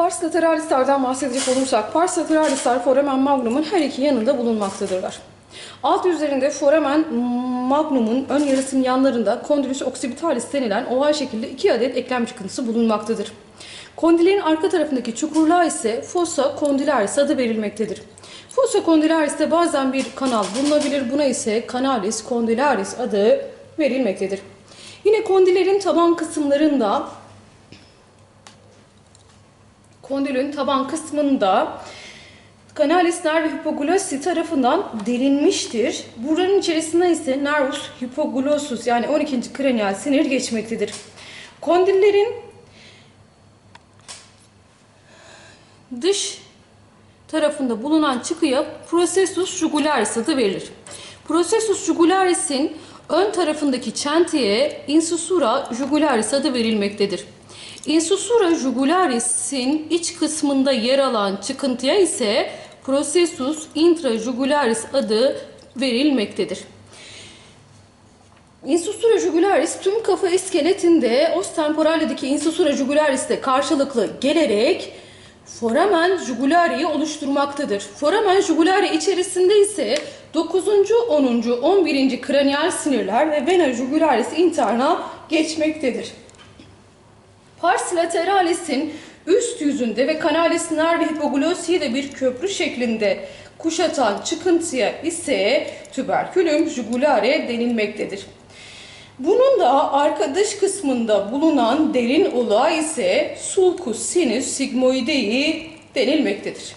Pars lateralislerden bahsedecek olursak, pars lateralisler foramen magnumun her iki yanında bulunmaktadırlar. Alt üzerinde foramen magnumun ön yarısının yanlarında kondylus occipitalis denilen oval şekilde iki adet eklem çıkıntısı bulunmaktadır. Kondilerin arka tarafındaki çukurluğa ise fossa condylaris adı verilmektedir. Fossa condylaris'te bazen bir kanal bulunabilir. Buna ise canalis condylaris adı verilmektedir. Yine kondilerin taban kısımlarında kondilün taban kısmında Canalis nervi hypoglossy tarafından delinmiştir. Buranın içerisinde ise nervus hypoglossus yani 12. kraniyal sinir geçmektedir. Kondillerin dış tarafında bulunan çıkıya processus jugularis adı verilir. Processus jugularis'in ön tarafındaki çentiye insusura jugularis adı verilmektedir. Insusura jugularis'in iç kısmında yer alan çıkıntıya ise processus intrajugularis adı verilmektedir. Insusura jugularis tüm kafa iskeletinde os temporale'deki insusura jugularis'te karşılıklı gelerek foramen jugulari'yi oluşturmaktadır. Foramen jugulari içerisinde ise 9. 10. 11. kraniyal sinirler ve vena jugularis interna geçmektedir. Pars lateralis'in üst yüzünde ve canalis nervi hypoglossi'yi de bir köprü şeklinde kuşatan çıkıntıya ise tüberkülüm jugulare denilmektedir. Bunun da arka dış kısmında bulunan derin olağı ise sulcus sinus sigmoidei denilmektedir.